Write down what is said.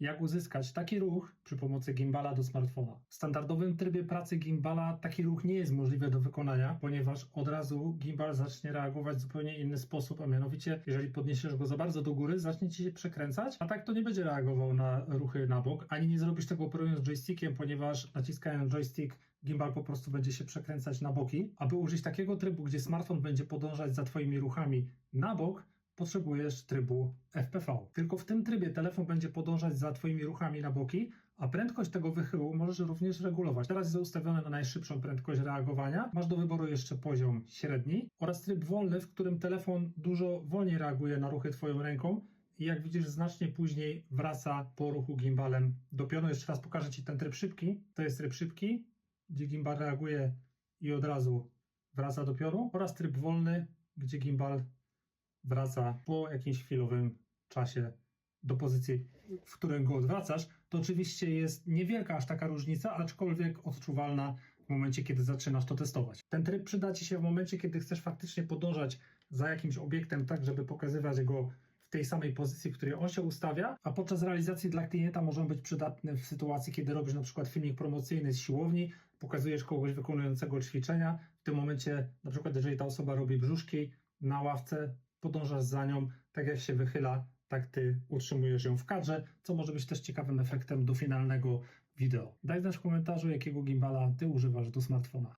jak uzyskać taki ruch przy pomocy gimbala do smartfona. W standardowym trybie pracy gimbala taki ruch nie jest możliwy do wykonania, ponieważ od razu gimbal zacznie reagować w zupełnie inny sposób, a mianowicie jeżeli podniesiesz go za bardzo do góry, zacznie ci się przekręcać, a tak to nie będzie reagował na ruchy na bok, ani nie zrobisz tego operując joystickiem, ponieważ naciskając joystick gimbal po prostu będzie się przekręcać na boki. Aby użyć takiego trybu, gdzie smartfon będzie podążać za twoimi ruchami na bok, potrzebujesz trybu FPV. Tylko w tym trybie telefon będzie podążać za Twoimi ruchami na boki, a prędkość tego wychyłu możesz również regulować. Teraz jest ustawione na najszybszą prędkość reagowania. Masz do wyboru jeszcze poziom średni oraz tryb wolny, w którym telefon dużo wolniej reaguje na ruchy Twoją ręką i jak widzisz znacznie później wraca po ruchu gimbalem do pionu. Jeszcze raz pokażę Ci ten tryb szybki. To jest tryb szybki, gdzie gimbal reaguje i od razu wraca do pionu oraz tryb wolny, gdzie gimbal wraca po jakimś chwilowym czasie do pozycji, w której go odwracasz, to oczywiście jest niewielka aż taka różnica, aczkolwiek odczuwalna w momencie, kiedy zaczynasz to testować. Ten tryb przyda Ci się w momencie, kiedy chcesz faktycznie podążać za jakimś obiektem, tak żeby pokazywać go w tej samej pozycji, w której on się ustawia, a podczas realizacji dla klienta może być przydatny w sytuacji, kiedy robisz na przykład filmik promocyjny z siłowni, pokazujesz kogoś wykonującego ćwiczenia, w tym momencie, na przykład jeżeli ta osoba robi brzuszki na ławce, podążasz za nią, tak jak się wychyla, tak ty utrzymujesz ją w kadrze, co może być też ciekawym efektem do finalnego wideo. Daj znać w komentarzu, jakiego gimbala ty używasz do smartfona.